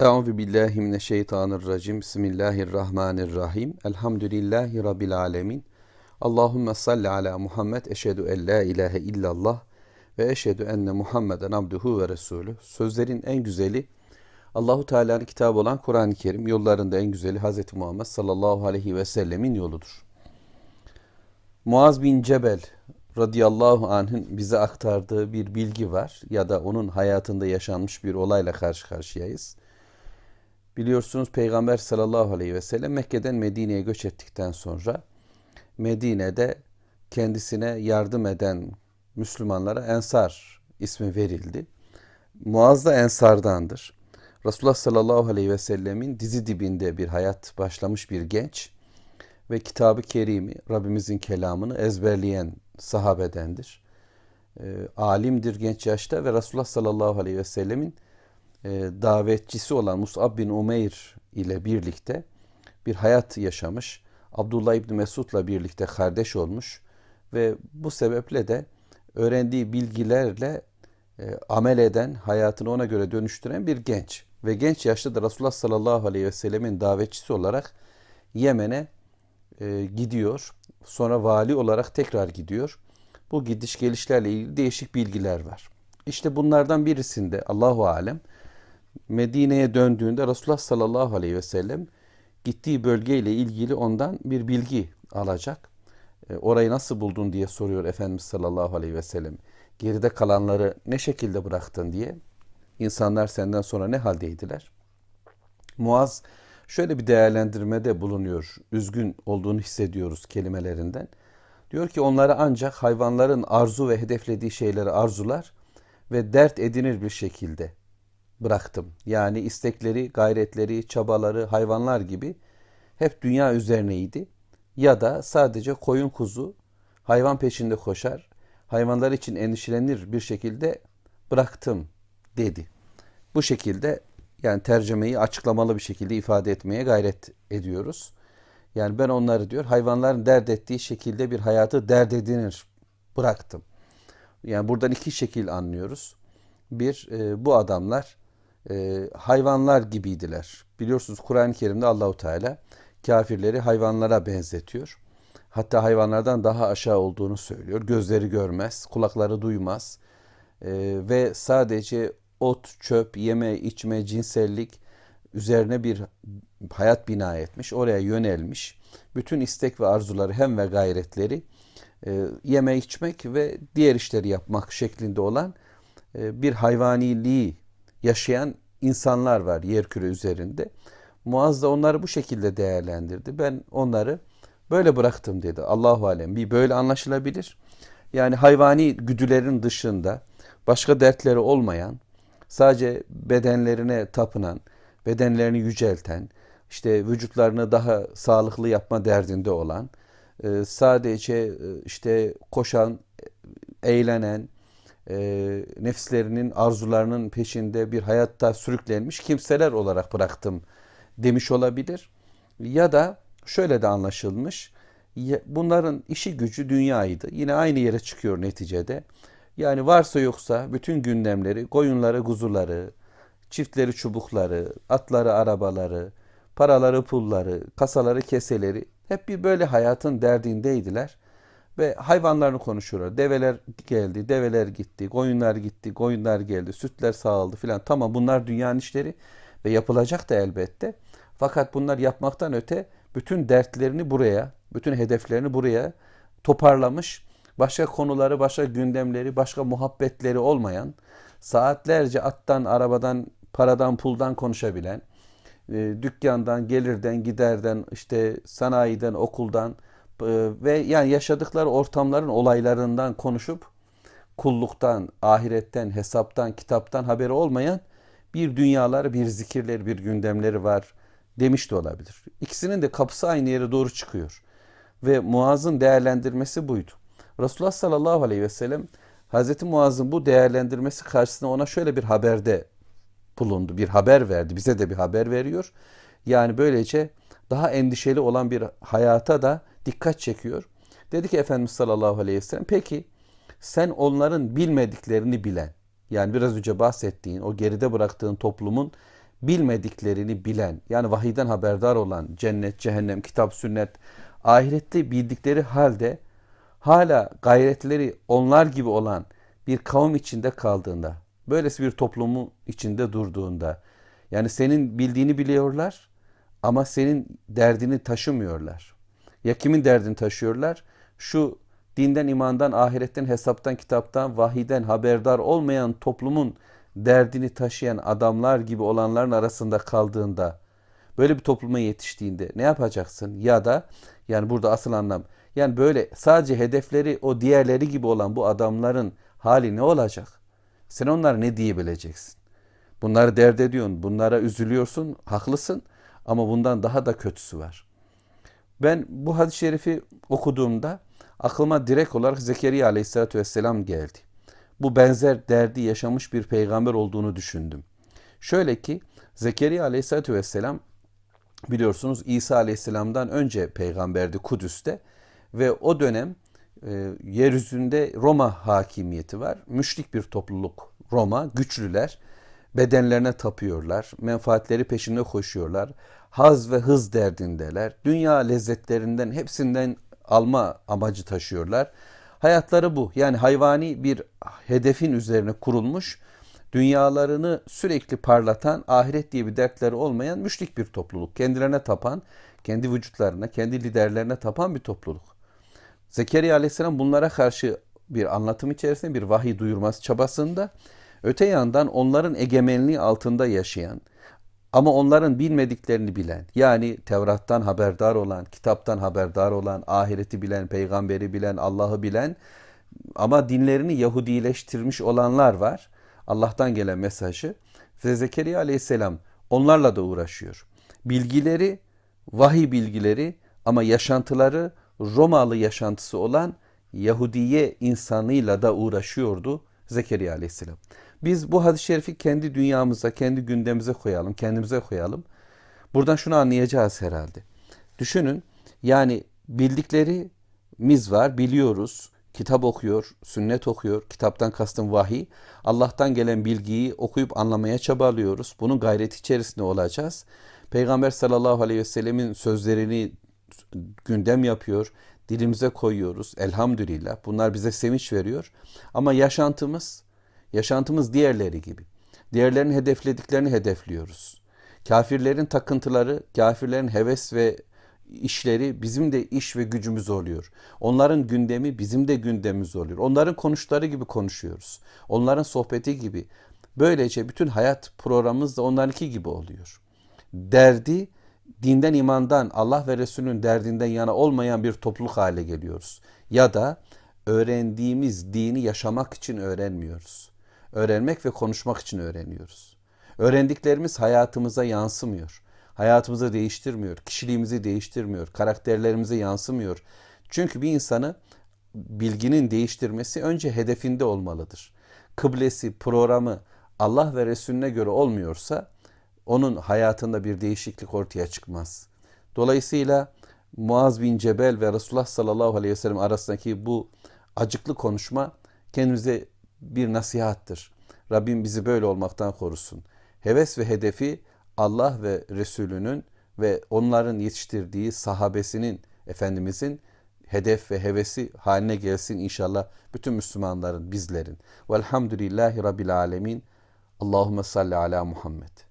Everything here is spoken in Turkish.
Euzu billahi mineşşeytanirracim. Bismillahirrahmanirrahim. Elhamdülillahi rabbil alamin. Allahumme salli ala Muhammed. Eşhedü en la ilahe illallah ve eşhedü enne Muhammeden abduhu ve resulü. Sözlerin en güzeli Allahu Teala'nın kitabı olan Kur'an-ı Kerim, yollarında en güzeli Hz. Muhammed sallallahu aleyhi ve sellemin yoludur. Muaz bin Cebel radıyallahu anh'ın bize aktardığı bir bilgi var ya da onun hayatında yaşanmış bir olayla karşı karşıyayız. Biliyorsunuz Peygamber sallallahu aleyhi ve sellem Mekke'den Medine'ye göç ettikten sonra Medine'de kendisine yardım eden Müslümanlara Ensar ismi verildi. Muaz da Ensardandır. Resulullah sallallahu aleyhi ve sellemin dizi dibinde bir hayat başlamış bir genç ve kitabı kerimi Rabbimizin kelamını ezberleyen sahabedendir. E, alimdir genç yaşta ve Resulullah sallallahu aleyhi ve sellemin e, davetçisi olan Mus'ab bin Umeyr ile birlikte bir hayat yaşamış. Abdullah İbni Mesud'la birlikte kardeş olmuş ve bu sebeple de öğrendiği bilgilerle e, amel eden, hayatını ona göre dönüştüren bir genç. Ve genç yaşta da Resulullah sallallahu aleyhi ve sellemin davetçisi olarak Yemen'e e, gidiyor. Sonra vali olarak tekrar gidiyor. Bu gidiş gelişlerle ilgili değişik bilgiler var. İşte bunlardan birisinde Allahu alem Medine'ye döndüğünde Resulullah sallallahu aleyhi ve sellem gittiği bölgeyle ilgili ondan bir bilgi alacak. E, orayı nasıl buldun diye soruyor Efendimiz sallallahu aleyhi ve sellem. Geride kalanları ne şekilde bıraktın diye. İnsanlar senden sonra ne haldeydiler? Muaz şöyle bir değerlendirmede bulunuyor. Üzgün olduğunu hissediyoruz kelimelerinden. Diyor ki onları ancak hayvanların arzu ve hedeflediği şeyleri arzular ve dert edinir bir şekilde bıraktım. Yani istekleri, gayretleri, çabaları hayvanlar gibi hep dünya üzerineydi. Ya da sadece koyun kuzu hayvan peşinde koşar, hayvanlar için endişelenir bir şekilde bıraktım dedi. Bu şekilde yani tercümeyi açıklamalı bir şekilde ifade etmeye gayret ediyoruz. Yani ben onları diyor hayvanların dert ettiği şekilde bir hayatı dert edinir bıraktım. Yani buradan iki şekil anlıyoruz. Bir e, bu adamlar e, hayvanlar gibiydiler. Biliyorsunuz Kur'an-ı Kerim'de Allahu Teala kafirleri hayvanlara benzetiyor. Hatta hayvanlardan daha aşağı olduğunu söylüyor. Gözleri görmez, kulakları duymaz e, ve sadece ot, çöp, yeme, içme, cinsellik üzerine bir hayat bina etmiş, oraya yönelmiş. Bütün istek ve arzuları hem ve gayretleri e, yeme, içmek ve diğer işleri yapmak şeklinde olan e, bir hayvaniliği yaşayan insanlar var yerküre üzerinde. Muaz da onları bu şekilde değerlendirdi. Ben onları böyle bıraktım dedi. Allahu alem. Bir böyle anlaşılabilir. Yani hayvani güdülerin dışında başka dertleri olmayan, sadece bedenlerine tapınan, bedenlerini yücelten, işte vücutlarını daha sağlıklı yapma derdinde olan, e, sadece e, işte koşan, eğlenen, e, nefslerinin arzularının peşinde bir hayatta sürüklenmiş kimseler olarak bıraktım demiş olabilir. Ya da şöyle de anlaşılmış. Bunların işi gücü dünyaydı. Yine aynı yere çıkıyor neticede. Yani varsa yoksa bütün gündemleri, koyunları, kuzuları, çiftleri, çubukları, atları, arabaları, paraları, pulları, kasaları, keseleri hep bir böyle hayatın derdindeydiler. Ve hayvanlarını konuşuyorlar. Develer geldi, develer gitti, koyunlar gitti, koyunlar geldi, sütler sağıldı filan. Tamam bunlar dünyanın işleri ve yapılacak da elbette. Fakat bunlar yapmaktan öte bütün dertlerini buraya, bütün hedeflerini buraya toparlamış başka konuları, başka gündemleri, başka muhabbetleri olmayan, saatlerce attan, arabadan, paradan, puldan konuşabilen, e, dükkandan, gelirden, giderden, işte sanayiden, okuldan ve yani yaşadıkları ortamların olaylarından konuşup kulluktan, ahiretten, hesaptan, kitaptan haberi olmayan bir dünyalar, bir zikirleri, bir gündemleri var demiş de olabilir. İkisinin de kapısı aynı yere doğru çıkıyor. Ve Muaz'ın değerlendirmesi buydu. Resulullah sallallahu aleyhi ve sellem Hazreti Muaz'ın bu değerlendirmesi karşısında ona şöyle bir haberde bulundu. Bir haber verdi. Bize de bir haber veriyor. Yani böylece daha endişeli olan bir hayata da dikkat çekiyor. Dedi ki Efendimiz sallallahu aleyhi ve sellem peki sen onların bilmediklerini bilen yani biraz önce bahsettiğin o geride bıraktığın toplumun bilmediklerini bilen yani vahiyden haberdar olan cennet, cehennem, kitap, sünnet, ahirette bildikleri halde hala gayretleri onlar gibi olan bir kavim içinde kaldığında, böylesi bir toplumun içinde durduğunda, yani senin bildiğini biliyorlar ama senin derdini taşımıyorlar. Ya kimin derdini taşıyorlar? Şu dinden, imandan, ahiretten, hesaptan, kitaptan, vahiden haberdar olmayan toplumun derdini taşıyan adamlar gibi olanların arasında kaldığında, böyle bir topluma yetiştiğinde ne yapacaksın? Ya da yani burada asıl anlam yani böyle sadece hedefleri o diğerleri gibi olan bu adamların hali ne olacak? Sen onlara ne diyebileceksin? Bunları dert ediyorsun, bunlara üzülüyorsun, haklısın ama bundan daha da kötüsü var. Ben bu hadis-i şerifi okuduğumda aklıma direkt olarak Zekeriya aleyhissalatü vesselam geldi. Bu benzer derdi yaşamış bir peygamber olduğunu düşündüm. Şöyle ki Zekeriya aleyhissalatü vesselam biliyorsunuz İsa aleyhisselamdan önce peygamberdi Kudüs'te ve o dönem e, yeryüzünde Roma hakimiyeti var. Müşrik bir topluluk Roma, güçlüler bedenlerine tapıyorlar, menfaatleri peşinde koşuyorlar, haz ve hız derdindeler, dünya lezzetlerinden hepsinden alma amacı taşıyorlar. Hayatları bu. Yani hayvani bir hedefin üzerine kurulmuş, dünyalarını sürekli parlatan, ahiret diye bir dertleri olmayan müşrik bir topluluk. Kendilerine tapan, kendi vücutlarına, kendi liderlerine tapan bir topluluk. Zekeriya Aleyhisselam bunlara karşı bir anlatım içerisinde bir vahiy duyurması çabasında öte yandan onların egemenliği altında yaşayan ama onların bilmediklerini bilen yani Tevrat'tan haberdar olan, kitaptan haberdar olan, ahireti bilen, peygamberi bilen, Allah'ı bilen ama dinlerini Yahudileştirmiş olanlar var. Allah'tan gelen mesajı ve Zekeriya aleyhisselam onlarla da uğraşıyor. Bilgileri, vahiy bilgileri ama yaşantıları Romalı yaşantısı olan Yahudiye insanıyla da uğraşıyordu Zekeriya aleyhisselam. Biz bu hadis-i şerifi kendi dünyamıza, kendi gündemimize koyalım, kendimize koyalım. Buradan şunu anlayacağız herhalde. Düşünün yani bildiklerimiz var, biliyoruz. Kitap okuyor, sünnet okuyor, kitaptan kastım vahiy. Allah'tan gelen bilgiyi okuyup anlamaya çabalıyoruz. Bunun gayret içerisinde olacağız. Peygamber sallallahu aleyhi ve sellemin sözlerini gündem yapıyor, dilimize koyuyoruz. Elhamdülillah. Bunlar bize sevinç veriyor. Ama yaşantımız, yaşantımız diğerleri gibi. Diğerlerin hedeflediklerini hedefliyoruz. Kafirlerin takıntıları, kafirlerin heves ve işleri bizim de iş ve gücümüz oluyor. Onların gündemi bizim de gündemimiz oluyor. Onların konuşları gibi konuşuyoruz. Onların sohbeti gibi. Böylece bütün hayat programımız da onlarınki gibi oluyor. Derdi dinden imandan Allah ve Resulünün derdinden yana olmayan bir topluluk hale geliyoruz. Ya da öğrendiğimiz dini yaşamak için öğrenmiyoruz. Öğrenmek ve konuşmak için öğreniyoruz. Öğrendiklerimiz hayatımıza yansımıyor. Hayatımızı değiştirmiyor, kişiliğimizi değiştirmiyor, karakterlerimize yansımıyor. Çünkü bir insanı bilginin değiştirmesi önce hedefinde olmalıdır. Kıblesi, programı Allah ve Resulüne göre olmuyorsa onun hayatında bir değişiklik ortaya çıkmaz. Dolayısıyla Muaz bin Cebel ve Resulullah sallallahu aleyhi ve sellem arasındaki bu acıklı konuşma kendimize bir nasihattır. Rabbim bizi böyle olmaktan korusun. Heves ve hedefi Allah ve Resulünün ve onların yetiştirdiği sahabesinin, Efendimizin hedef ve hevesi haline gelsin inşallah bütün Müslümanların, bizlerin. Velhamdülillahi Rabbil Alemin. Allahümme salli ala Muhammed.